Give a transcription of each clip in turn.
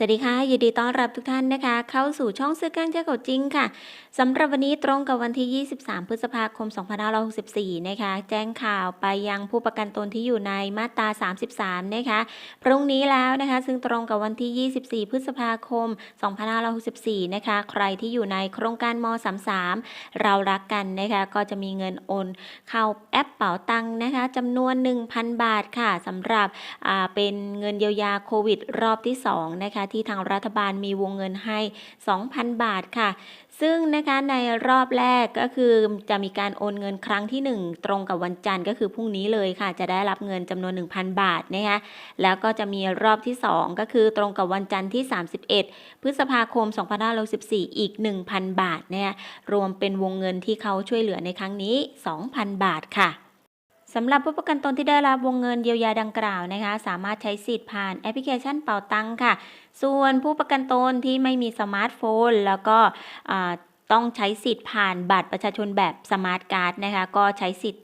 สวัสดีค่ะยินดีต้อนรับทุกท่านนะคะ เข้าสู่ช่องซื้อกลางเจ้าเก่าจริงค่ะสำหรับวันนี้ตรงกับวันที่ 23 พฤษภาคม 2564 นะคะ แจ้งข่าวไปยังผู้ประกันตนที่อยู่ในมาตรา 33 นะคะพรุ่งนี้แล้วนะคะ ซึ่งตรงกับวันที่ 24 พฤษภาคม 2564 นะคะ ใครที่อยู่ในโครงการม 33 เรารักกันนะคะก็จะมีเงินโอนเข้าแอปเป๋าตังค์นะคะจำนวน 1,000 บาทค่ะสำหรับเป็นเงินเยียวยาโควิดรอบที่ 2 นะคะที่ทางรัฐบาลมีวงเงินให้ 2,000 บาทค่ะ ซึ่งนะคะในรอบแรกก็คือจะมีการโอนเงินครั้งที่ 1 ตรงกับวันจันทร์ก็คือพรุ่งนี้เลยค่ะ จะได้รับเงินจำนวน 1,000 บาทนะคะแล้วก็จะมีรอบที่ 2 ก็คือตรงกับวันจันทร์ที่ 31 พฤษภาคม 2564อีก 1,000 บาทเนี่ยรวมเป็นวงเงินที่เขาช่วยเหลือในครั้งนี้ 2,000 บาทค่ะ สำหรับผู้ประกันตนที่ได้รับวงเงินเยียวยาดังกล่าวนะคะ สามารถใช้สิทธิ์ผ่านแอปพลิเคชันเป่าตังค่ะ ส่วนผู้ประกันตนที่ไม่มีสมาร์ทโฟน แล้วก็ ต้องใช้สิทธิ์ผ่านบัตรประชาชนแบบสมาร์ทการ์ดนะคะก็ใช้สิทธิ์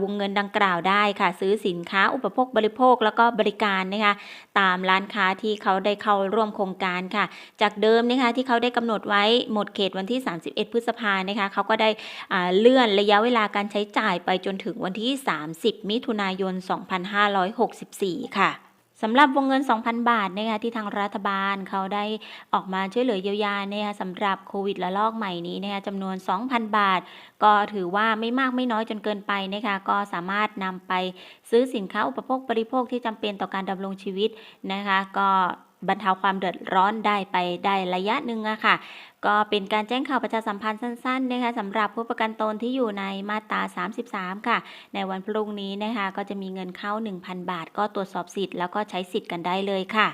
วงเงินดังกล่าวได้ค่ะ ซื้อสินค้าอุปโภคบริโภคแล้วก็บริการนะคะตามร้านค้าที่เขาได้เข้าร่วมโครงการค่ะ จากเดิมนะคะที่เขาได้กำหนดไว้หมดเขตวันที่ 31 พฤษภานะคะเขาก็ได้เลื่อนระยะเวลาการใช้จ่ายไปจนถึงวันที่ 30 มิถุนายน 2564 ค่ะ สำหรับวงเงิน 2,000 บาทนะคะที่ทางรัฐบาลเขาได้ออกมาช่วยเหลือเยียวยานะคะสำหรับโควิดระลอกใหม่นี้นะคะจำนวน 2,000 บาท ก็ถือว่าไม่มากไม่น้อยจนเกินไปนะคะก็สามารถนำไปซื้อสินค้าอุปโภคบริโภคที่จำเป็นต่อการดำรงชีวิตนะคะก็บรรเทาความเดือดร้อนได้ไปได้ระยะหนึ่งอะค่ะ ก็เป็นการแจ้งข่าวประชาสัมพันธ์สั้นๆนะคะสำหรับผู้ประกันตนที่อยู่ในมาตรา 33 ค่ะ ในวันพรุ่งนี้นะคะก็จะมีเงินเข้า 1,000 บาท ก็ตรวจสอบสิทธิ์แล้วก็ใช้สิทธิ์กันได้เลยค่ะ